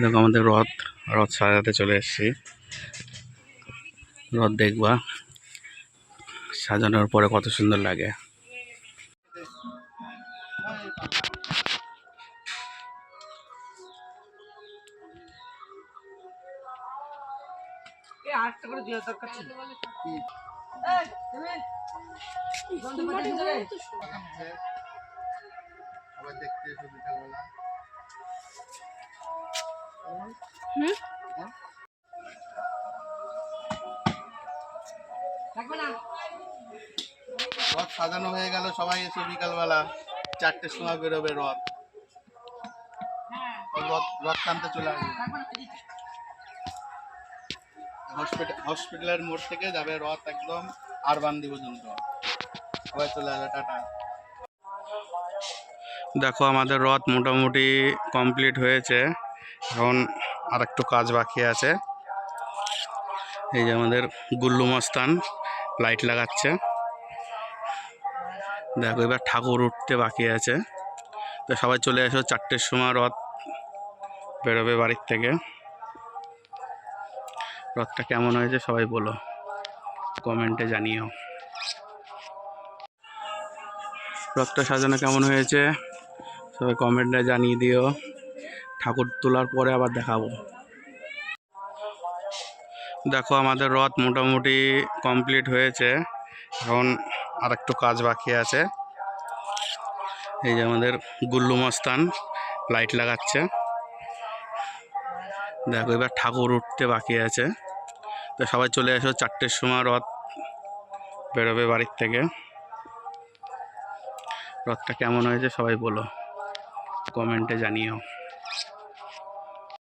দেখো আমাদের রথ রথ সাজাতে চলে এসেছি। রথ দেখবা সাজানোর পরে কত সুন্দর লাগে। দেখতে এসো রথ সাজানো হয়ে গেল সবাই এসো বিকালবেলা চারটের সময় বেরোবে রথ। রথ রথ টানতে চলে আসবে। হসপিটাল হসপিটালের মোড় থেকে যাবে রথ একদম আরবান্দি পর্যন্ত। সবাই চলে আসবে টাটা। দেখো আমাদের রথ মোটামুটি কমপ্লিট হয়েছে। এখন আর একটু কাজ বাকি আছে। এই যে আমাদের গুল্লু মস্তান, লাইট লাগাচ্ছে। দেখো, এবার ঠাকুর উঠতে বাকি আছে। তো সবাই চলে এসো, চারটের সময় রথ বেরোবে বাড়ির থেকে। রথটা কেমন হয়েছে সবাই বলো, কমেন্টে জানিও। রথটা সাজানো কেমন হয়েছে সবাই কমেন্টে জানিয়ে দিও। ঠাকুর তোলার পরে আবার দেখাবো। দেখো আমাদের রথ মোটামুটি কমপ্লিট হয়েছে। এখন আর একটু কাজ বাকি আছে। এই যে আমাদের গুল্লু মস্তান লাইট লাগাচ্ছে। দেখো এবার ঠাকুর উঠতে বাকি আছে। তো সবাই চলে এসো চারটের সময় রথ বেরোবে বাড়ির থেকে। রথটা কেমন হয়েছে সবাই বলো। কমেন্টে জানিও।